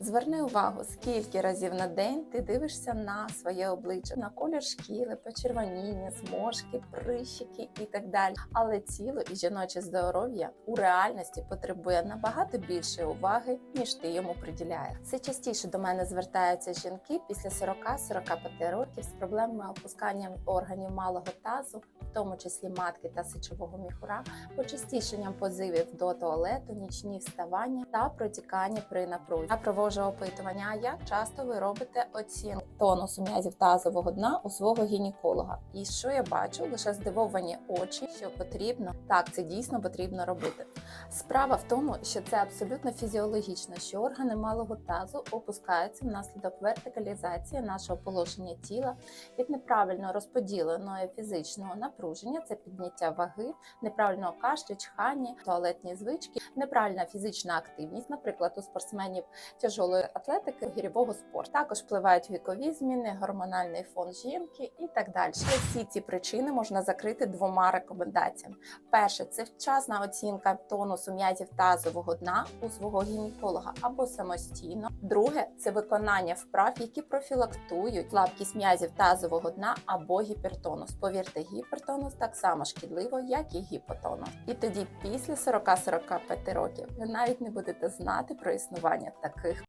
Зверни увагу, скільки разів на день ти дивишся на своє обличчя, на колір шкіри, почервоніння, зморшки, прищики і так далі. Але тіло і жіноче здоров'я у реальності потребує набагато більшої уваги, ніж ти йому приділяєш. Все частіше до мене звертаються жінки після 40-45 років з проблемами опускання органів малого тазу, в тому числі матки та сечового міхура, почастішенням позивів до туалету, нічні вставання та протікання при напрузі. Я проводжу опитування, як часто ви робите оцінку тонусу м'язів тазового дна у свого гінеколога. І що я бачу? Лише здивовані очі, що потрібно. Так, це дійсно потрібно робити. Справа в тому, що це абсолютно фізіологічно, що органи малого тазу опускаються внаслідок вертикалізації нашого положення тіла від неправильно розподіленого фізичного напруження, це підняття ваги, неправильного кашлю, чхання, туалетні звички, неправильна фізична активність, наприклад, у спортсменів тяжолої атлетики, гірьового спорту. Також впливають вікові зміни, гормональний фон жінки і так далі. Всі ці причини можна закрити двома рекомендаціями. Перше це вчасна оцінка тонусу м'язів тазового дна у свого гінеколога або самостійно. Друге це виконання вправ, які профілактують слабкість м'язів тазового дна або гіпертонус. Повірте, гіпертонус так само шкідливо, як і гіпотонус. І тоді, після 40-45 років, ви навіть не будете знати про існування таких